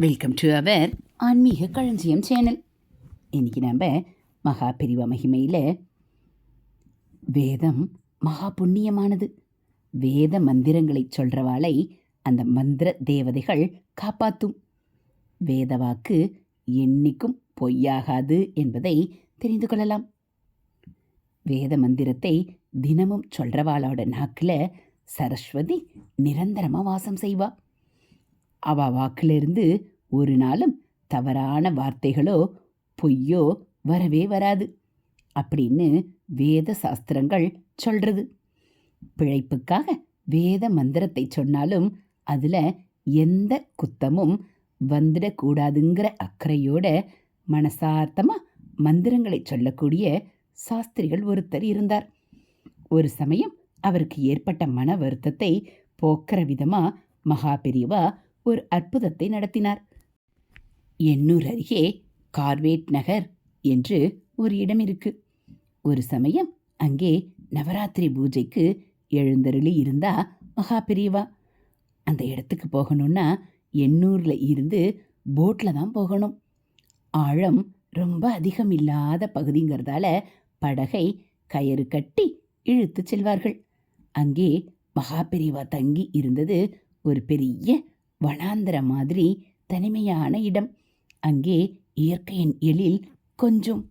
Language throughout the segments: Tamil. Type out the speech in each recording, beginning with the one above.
வெல்கம் டு அவர் ஆன்மீக களஞ்சியம் சேனல் இன்னைக்கு நம்ம மகா பிரிவ மகிமையில் வேதம் மகா புண்ணியமானது. வேத மந்திரங்களை சொல்கிறவாளை அந்த மந்திர தேவதைகள் காப்பாற்றும் வேத வாக்கு என்னைக்கும் பொய்யாகாது என்பதை தெரிந்து கொள்ளலாம். வேத மந்திரத்தை தினமும் சொல்கிறவாளோட நாக்கில் சரஸ்வதி நிரந்தரமாக வாசம் செய்வா. அவ வாக்கிலிருந்து ஒரு நாளும் தவறான வார்த்தைகளோ பொய்யோ வரவே வராது. அப்படின்னு வேத சாஸ்திரங்கள் சொல்றது. பிழைப்புக்காக வேத மந்திரத்தை சொன்னாலும் அதில் எந்த குத்தமும் வந்துடக்கூடாதுங்கிற அக்கறையோட மனசார்த்தமாக மந்திரங்களை சொல்லக்கூடிய சாஸ்திரிகள் ஒருத்தர் இருந்தார். ஒரு சமயம் அவருக்கு ஏற்பட்ட மன வருத்தத்தை போக்குற விதமாக மகா பெரியவா ஒரு அற்புதத்தை நடத்தினார். எண்ணூர் அருகே கார்வேட் நகர் என்று ஒரு இடம் இருக்கு. ஒரு சமயம் அங்கே நவராத்திரி பூஜைக்கு எழுந்தருளி இருந்தா மகா பெரியவா. அந்த இடத்துக்கு போகணும்னா எண்ணூரில் இருந்து போட்டில் தான் போகணும். ஆழம் ரொம்ப அதிகம் இல்லாத பகுதிங்கிறதால படகை கயிறு கட்டி இழுத்து செல்வார்கள். அங்கே மகா பெரியவா தங்கி இருந்தது ஒரு பெரிய வனாந்திர மாதிரி தனிமையான இடம். அங்கே இயற்கையின் எழில் கொஞ்சம்.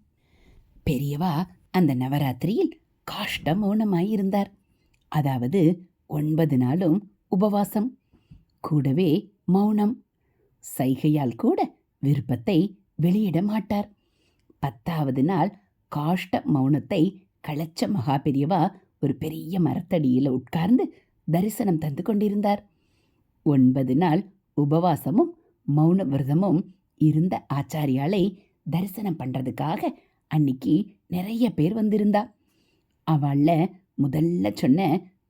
பெரியவா அந்த நவராத்திரியில் காஷ்ட மௌனமாயிருந்தார் அதாவது ஒன்பது நாளும் உபவாசம் கூடவே மௌனம். சைகையால் கூட விருப்பத்தை வெளியிட மாட்டார். பத்தாவது நாள் காஷ்ட மௌனத்தை களைச்ச மகா பெரியவா ஒரு பெரிய மரத்தடியில் உட்கார்ந்து தரிசனம் தந்து கொண்டிருந்தார். ஒன்பது நாள் உபவாசமும் மௌன விரதமும் இருந்த ஆச்சாரியாலை தரிசனம் பண்ணுறதுக்காக அன்னைக்கு நிறைய பேர் வந்திருந்தா. அவள முதல்ல சொன்ன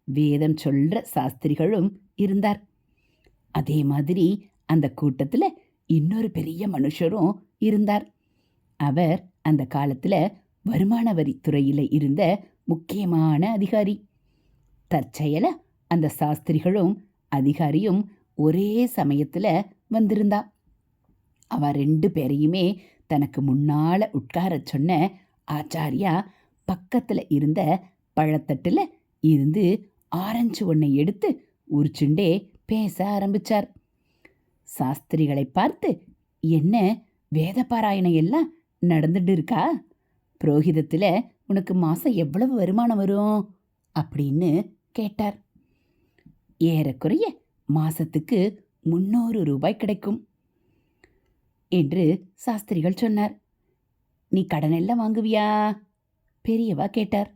வேதம் சொல்ற சாஸ்திரிகளும் இருந்தார். அதே மாதிரி அந்த கூட்டத்தில் இன்னொரு பெரிய மனுஷரும் இருந்தார். அவர் அந்த காலத்தில் வருமான வரித்துறையில் இருந்த முக்கியமான அதிகாரி. தற்செயல அந்த சாஸ்திரிகளும் அதிகாரியும் ஒரே சமயத்தில் வந்திருந்தா. அவ ரெண்டு பேரையுமே தனக்கு முன்னால உட்காரச் சொன்ன ஆச்சாரியா பக்கத்தில் இருந்த பழத்தட்டில் இருந்து ஆரஞ்சு ஒன்றை எடுத்து உரிச்சுண்டே பேச ஆரம்பிச்சார். சாஸ்திரிகளை பார்த்து என்ன வேத பாராயணம் எல்லாம் நடந்துட்டு இருக்கா? புரோகிதத்தில் உனக்கு மாதம் எவ்வளவு வருமானம் வரும்? அப்படின்னு கேட்டார். ஏறக்குறைய மாசத்துக்கு முன்னூறு ரூபாய் கிடைக்கும். என்று சாஸ்திரிகள் சொன்னார். நீ கடன் எல்லாம் வாங்குவியா? பெரியவா கேட்டார்.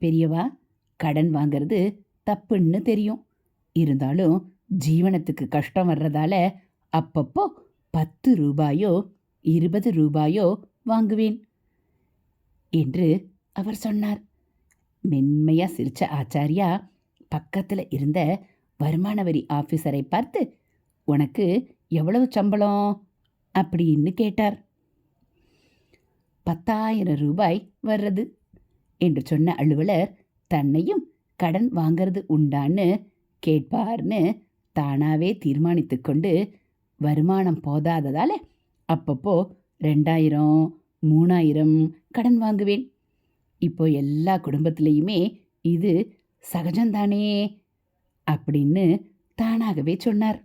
பெரியவா கடன் வாங்கிறது தப்புன்னு தெரியும். இருந்தாலும் ஜீவனத்துக்கு கஷ்டம் வர்றதால அப்பப்போ பத்து ரூபாயோ இருபது ரூபாயோ வாங்குவேன் என்று அவர் சொன்னார். மென்மையா சிரிச்ச ஆச்சாரியா பக்கத்தில் இருந்த வருமான வரி ஆஃபீஸரை பார்த்து உனக்கு எவ்வளவு சம்பளம்? அப்படின்னு கேட்டார். பத்தாயிரம் ரூபாய் வர்றது என்று சொன்ன அலுவலர் தன்னையும் கடன் வாங்கிறது உண்டான்னு கேட்பார்னு தானாவே தீர்மானித்து கொண்டு வருமானம் போதாததால அப்பப்போ ரெண்டாயிரம் மூணாயிரம் கடன் வாங்குவேன். இப்போ எல்லா குடும்பத்திலையுமே இது சகஜம்தானே அப்படின்னு தானாகவே சொன்னார்.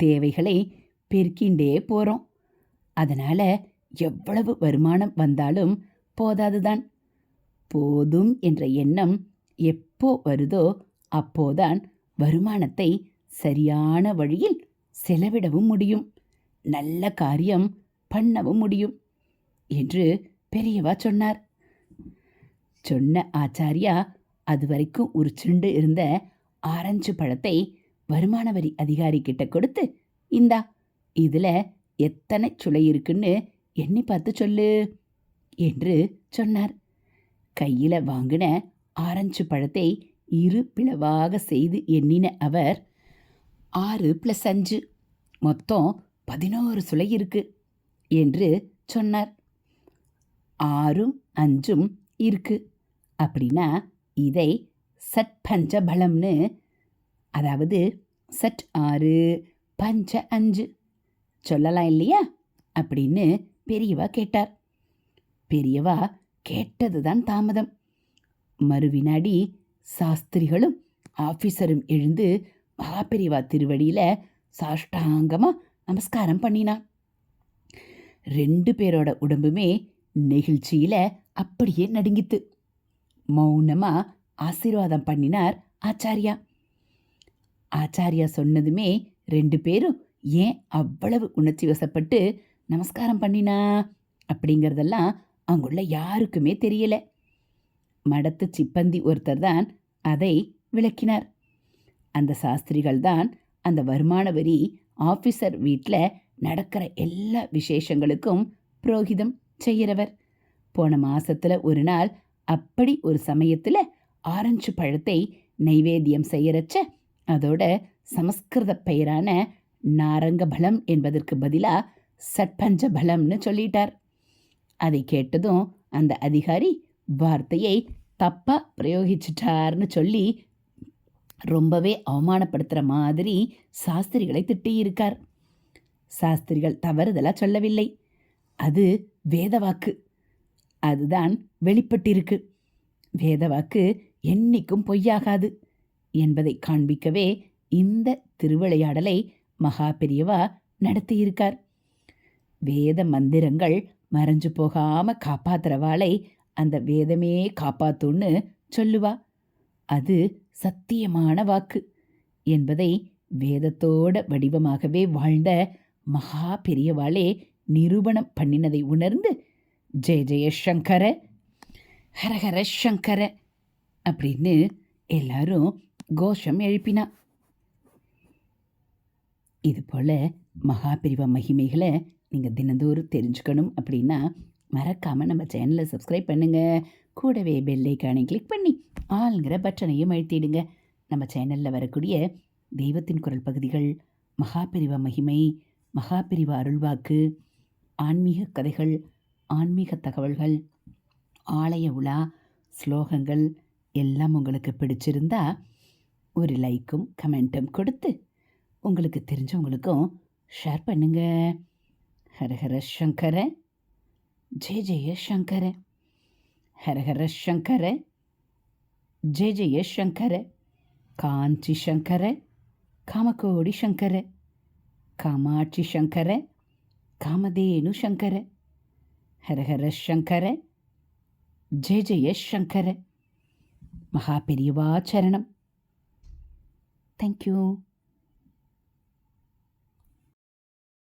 தேவைகளை பெருக்கிண்டே போகிறோம் அதனால் எவ்வளவு வருமானம் வந்தாலும் போதாதுதான். போதும் என்ற எண்ணம் எப்போ வருதோ அப்போதான் வருமானத்தை சரியான வழியில் செலவிடவும் முடியும். நல்ல காரியம் பண்ணவும் முடியும் என்று பெரியவா சொன்னார். சொன்ன ஆச்சாரியா அது வரைக்கும் ஒரு சுண்டு இருந்த ஆரஞ்சு பழத்தை வருமான வரி அதிகாரி கிட்ட கொடுத்து இந்தா இதுல எத்தனை சுளை இருக்குன்னு எண்ணி பார்த்து சொல்லு என்று சொன்னார். கையில வாங்கின ஆரஞ்சு பழத்தை இரு பிளவாக செய்து எண்ணின அவர் ஆறு ப்ளஸ் அஞ்சு மொத்தம் பதினோரு சுளை இருக்கு என்று சொன்னார். ஆறும் அஞ்சும் இருக்கு அப்படின்னா இதை சட் பஞ்ச பலம்னு அதாவது சட் ஆறு பஞ்ச அஞ்சு சொல்லலாம் இல்லையா? அப்படின்னு பெரியவா கேட்டார். பெரியவா கேட்டதுதான் தாமதம். மறுவினாடி சாஸ்திரிகளும் ஆஃபீஸரும் எழுந்து மகாபெரிவா திருவடியில சாஷ்டாங்கமாக நமஸ்காரம் பண்ணினான். ரெண்டு பேரோட உடம்புமே நெகிழ்ச்சியில் அப்படியே நடுங்கித்து. மௌனமா ஆசீர்வாதம் பண்ணினார் ஆச்சாரியா. ஆச்சாரியா சொன்னதுமே ரெண்டு பேரும் ஏன் அவ்வளவு உணர்ச்சி வசப்பட்டு நமஸ்காரம் பண்ணினா அப்படிங்கிறதெல்லாம் அங்குள்ள யாருக்குமே தெரியல. மடத்து சிப்பந்தி ஒருத்தர் தான் அதை விளக்கினார். அந்த சாஸ்திரிகள் தான் அந்த வருமான வரி ஆஃபீஸர் வீட்டில் நடக்கிற எல்லா விசேஷங்களுக்கும் புரோகிதம் செய்கிறவர். போன மாசத்துல ஒரு நாள் அப்படி ஒரு சமயத்தில் ஆரஞ்சு பழத்தை நைவேத்தியம் செய்யறச்ச அதோட சமஸ்கிருத பெயரான நாரங்க பலம் என்பதற்கு பதிலாக சட்பஞ்ச பலம்னு சொல்லிட்டார். அதை கேட்டதும் அந்த அதிகாரி வார்த்தையை தப்பாக பிரயோகிச்சிட்டார்னு சொல்லி ரொம்பவே அவமானப்படுத்துகிற மாதிரி சாஸ்திரிகளை திட்டியிருக்கார். சாஸ்திரிகள் தவறுதலாக சொல்லவில்லை. அது வேதவாக்கு. அதுதான் வெளிப்பட்டிருக்கு. வேதவாக்கு என்னைக்கும் பொய்யாகாது என்பதை காண்பிக்கவே இந்த திருவிளையாடலை மகா பெரியவா நடத்தியிருக்கார். வேத மந்திரங்கள் மறைஞ்சு போகாம காப்பாத்துறவாளை அந்த வேதமே காப்பாத்துன்னு சொல்லுவா. அது சத்தியமான வாக்கு என்பதை வேதத்தோட வடிவமாகவே வாழ்ந்த மகா பெரியவாளே நிரூபணம் பண்ணினதை உணர்ந்து ஜெய ஜெய சங்கர ஹரஹர சங்கர அப்படின்னு எல்லாரும் கோஷம் எழுப்பினா. இது போல் மகாபிரிவ மகிமைகளை நீங்கள் தினந்தோறும் தெரிஞ்சுக்கணும் அப்படின்னா மறக்காமல் நம்ம சேனலை சப்ஸ்கிரைப் பண்ணுங்கள் கூடவே பெல்லைக்கானை கிளிக் பண்ணி ஆளுங்கிற பட்டனையும் அழுத்திடுங்க. நம்ம சேனலில் வரக்கூடிய தெய்வத்தின் குரல் பகுதிகள் மகாபிரிவ மகிமை மகாபிரிவ அருள்வாக்கு ஆன்மீக கதைகள் ஆன்மீக தகவல்கள் ஆலய உலா ஸ்லோகங்கள் எல்லாம் உங்களுக்கு பிடிச்சிருந்தா ஒரு லைக்கும் கமெண்ட்டும் கொடுத்து உங்களுக்கு தெரிஞ்சவங்களுக்கும் ஷேர் பண்ணுங்க. ஹரஹர சங்கர ஜெய ஜெய சங்கர. ஹரஹர சங்கர ஜெய ஜெய சங்கர. காஞ்சி சங்கர காமகோடி சங்கர. காமாட்சி சங்கர காமதேனு சங்கர. ஹரஹர சங்கர ஜெய ஜெய சங்கர மகா பெரியவா சரணம் தேங்க்யூ